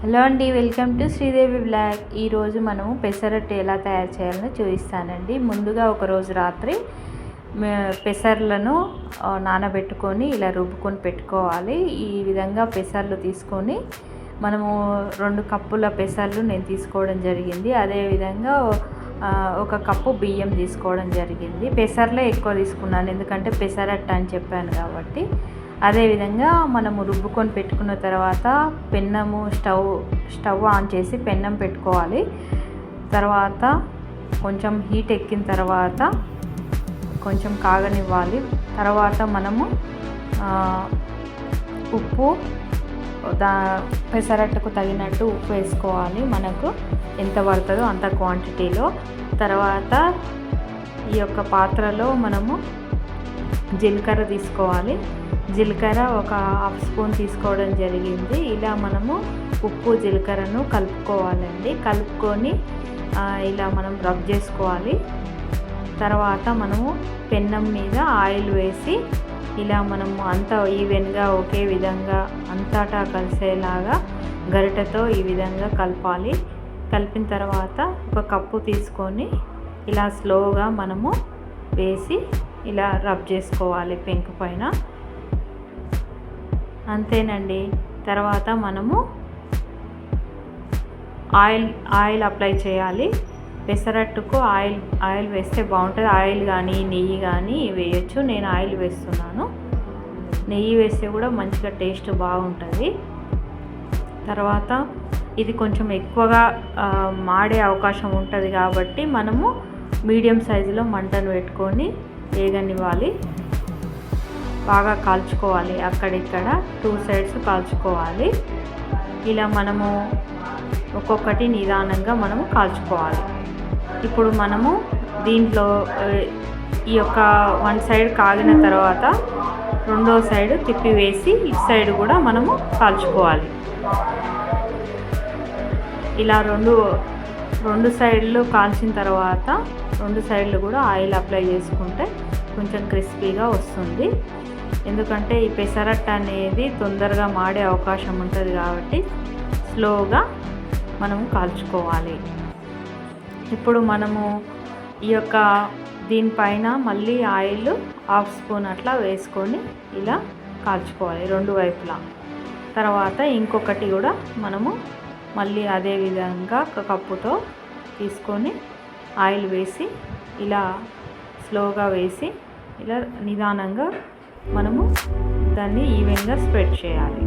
Hello అండి welcome to Sridevi blog. ఈరోజు మనము పెసరట్టు ఎలా తయారు చేయాలో చూపిస్తానండి. ముందుగా ఒకరోజు రాత్రి పెసర్లను నానబెట్టుకొని ఇలా రుబ్బుకొని పెట్టుకోవాలి. ఈ విధంగా పెసర్లు తీసుకొని మనము రెండు కప్పుల పెసర్లు నేను తీసుకోవడం జరిగింది. అదేవిధంగా ఒక కప్పు బియ్యం తీసుకోవడం జరిగింది. పెసర్లే ఎక్కువ తీసుకున్నాను ఎందుకంటే పెసరట్ట అని చెప్పాను కాబట్టి. అదేవిధంగా మనము రుబ్బుకొని పెట్టుకున్న తర్వాత పెన్నము స్టవ్ స్టవ్ ఆన్ చేసి పెన్నం పెట్టుకోవాలి. తర్వాత కొంచెం హీట్ ఎక్కిన తర్వాత కొంచెం కాగనివ్వాలి. తర్వాత మనము ఉప్పు దా పెసరట్టుకు తగినట్టు ఉప్పు వేసుకోవాలి. మనకు ఎంత పడుతుందో అంత క్వాంటిటీలో తర్వాత ఈ యొక్క పాత్రలో మనము జీలకర్ర తీసుకోవాలి. జీలకర్ర ఒక హాఫ్ స్పూన్ తీసుకోవడం జరిగింది. ఇలా మనము ఉప్పు జీలకర్రను కలుపుకోవాలండి. కలుపుకొని ఇలా మనం రబ్ చేసుకోవాలి. తర్వాత మనము పెన్నం మీద ఆయిల్ వేసి ఇలా మనము అంతా ఈవెన్గా ఒకే విధంగా అంతటా కలిసేలాగా గరిటెతో ఈ విధంగా కలపాలి. కలిపిన తర్వాత ఒక కప్పు తీసుకొని ఇలా స్లోగా మనము వేసి ఇలా రబ్ చేసుకోవాలి పెంకు పైన. అంతేనండి. తర్వాత మనము ఆయిల్ ఆయిల్ అప్లై చేయాలి. పెసరట్టుకు ఆయిల్ ఆయిల్ వేస్తే బాగుంటుంది. ఆయిల్ కానీ నెయ్యి కానీ వేయచ్చు. నేను ఆయిల్ వేస్తున్నాను. నెయ్యి వేస్తే కూడా మంచిగా టేస్ట్ బాగుంటుంది. తర్వాత ఇది కొంచెం ఎక్కువగా మాడే అవకాశం ఉంటుంది కాబట్టి మనము మీడియం సైజులో మంటను పెట్టుకొని వేగనివ్వాలి. బాగా కాల్చుకోవాలి. అక్కడిక్కడ టూ సైడ్స్ కాల్చుకోవాలి. ఇలా మనము ఒక్కొక్కటి నిదానంగా మనము కాల్చుకోవాలి. ఇప్పుడు మనము దీంట్లో ఈ యొక్క వన్ సైడ్ కాగిన తర్వాత రెండో సైడ్ తిప్పి వేసి ఇటు సైడ్ కూడా మనము కాల్చుకోవాలి. ఇలా రెండు రెండు సైడ్లు కాల్చిన తర్వాత రెండు సైడ్లు కూడా ఆయిల్ అప్లై చేసుకుంటే కొంచెం క్రిస్పీగా వస్తుంది. ఎందుకంటే ఈ పెసరట్టు అనేది తొందరగా మాడే అవకాశం ఉంటుంది కాబట్టి స్లోగా మనము కాల్చుకోవాలి. ఇప్పుడు మనము ఈ యొక్క దీనిపైన మళ్ళీ ఆయిల్ హాఫ్ స్పూన్ అట్లా వేసుకొని ఇలా కాల్చుకోవాలి రెండు వైపులా. తర్వాత ఇంకొకటి కూడా మనము మళ్ళీ అదే విధంగా ఒక కప్పుతో తీసుకొని ఆయిల్ వేసి ఇలా స్లోగా వేసి ఇలా నిదానంగా మనము దాన్ని ఈవెన్గా స్ప్రెడ్ చేయాలి.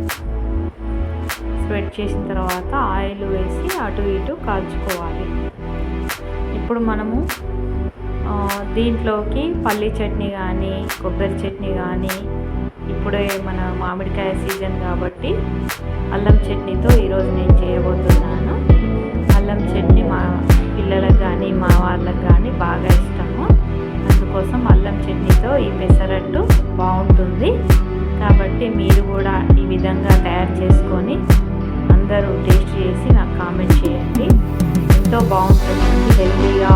స్ప్రెడ్ చేసిన తర్వాత ఆయిల్ వేసి అటు ఇటు కాల్చుకోవాలి. ఇప్పుడు మనము దీంట్లోకి పల్లి చట్నీ కానీ కొబ్బరి చట్నీ కానీ ఇప్పుడే మన మామిడికాయ సీజన్ కాబట్టి అల్లం చట్నీతో ఈరోజు నేను చేయ చట్నీతో ఈ పెసరట్టు బాగుంటుంది. కాబట్టి మీరు కూడా ఈ విధంగా తయారు చేసుకొని అందరూ టేస్ట్ చేసి నాకు కామెంట్ చేయండి. ఎంతో బాగుంటుంది. హెల్తీగా